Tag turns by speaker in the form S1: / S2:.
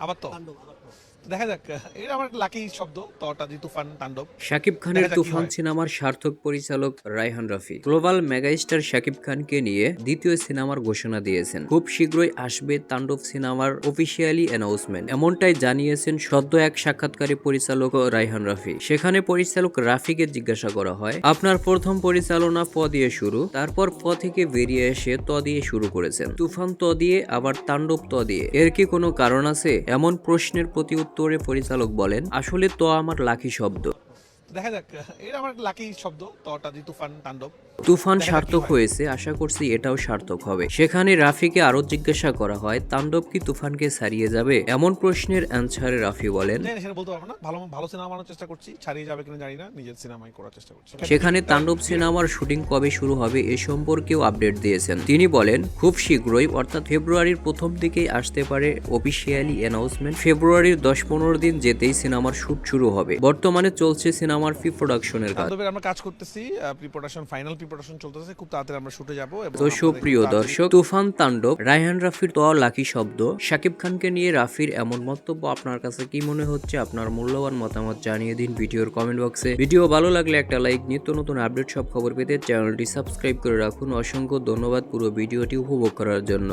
S1: আবার তো? দেখা যাক এটা আমার লাকি শব্দ তটা দি তুফান তাণ্ডব।
S2: শাকিব খানের তুফান। সিনেমার সার্থক পরিচালক রায়হান রাফি গ্লোবাল মেগাস্টার শাকিব খানকে নিয়ে দ্বিতীয় সিনেমার ঘোষণা দিয়েছেন। খুব শীঘ্রই আসবে তাণ্ডব সিনেমার অফিসিয়ালি অ্যানাউন্সমেন্ট এমনটাই জানিয়েছেন সদ্য এক সাক্ষাৎকারে পরিচালক রায়হান রাফি সেখানে পরিচালক রাফিকে জিজ্ঞাসা করা হয় আপনার প্রথম পরিচালনা প দিয়ে শুরু? তারপর প থেকে বেরিয়ে এসে ত দিয়ে শুরু করেছেন। তুফান ত দিয়ে আবার তাণ্ডব ত দিয়ে। এর কি কোনো কারণ আছে? এমন প্রশ্নের প্রতি উত্তরে পরিচালক বলেন আসলে তো আমার লাখি শব্দ।
S1: দেখা যাক এটা আমার লাকি শব্দ। তটা দি তুফান তাণ্ডব।
S2: তুফান সার্থক হয়েছে আশা করছি এটাও সার্থক হবে। সেখানে রাফিকে আরও জিজ্ঞাসা করা হয় তাণ্ডব কি তুফানকে ছাড়িয়ে যাবে? এমন প্রশ্নের অ্যান্সারে রাফি বলেন।
S1: সেটা বলতে পারব না। ভালো ভালো সিনেমা বানানোর চেষ্টা করছি। ছাড়িয়ে যাবে কিনা জানি না নিজের সিনেমাই করার চেষ্টা করছি।
S2: সেখানে তাণ্ডব সিনেমার শুটিং কবে শুরু হবে এ সম্পর্কেও আপডেট দিয়েছেন। তিনি বলেন খুব শীঘ্রই অর্থাৎ ফেব্রুয়ারির প্রথম দিকেই আসতে পারে অফিসিয়ালি অ্যানাউন্সমেন্ট ফেব্রুয়ারির দশ পনেরো দিন যেতেই সিনেমার শুট শুরু হবে। বর্তমানে চলছে সিনেমার প্রি প্রোডাকশনের কাজ।
S1: আমরা কাজ করতেছি pre production final pre production চলতেছে খুব তাড়াতাড়ি আমরা শুটে যাব
S2: তো সুপ্রিয় দর্শক তুফান তাণ্ডব রায়হান রাফির তো লাকি শব্দ। শাকিব খানকে নিয়ে রাফির এমন মন্তব্য আপনার কাছে কি মনে হচ্ছে? আপনার মূল্যবান মতামত জানিয়ে দিন ভিডিওর কমেন্ট বক্সে ভিডিও ভালো লাগলে একটা লাইক নিত্য নতুন আপডেট সব খবর পেতে চ্যানেলটি সাবস্ক্রাইব করে রাখুন। অসংখ্য ধন্যবাদ পুরো ভিডিওটি উপভোগ করার জন্য।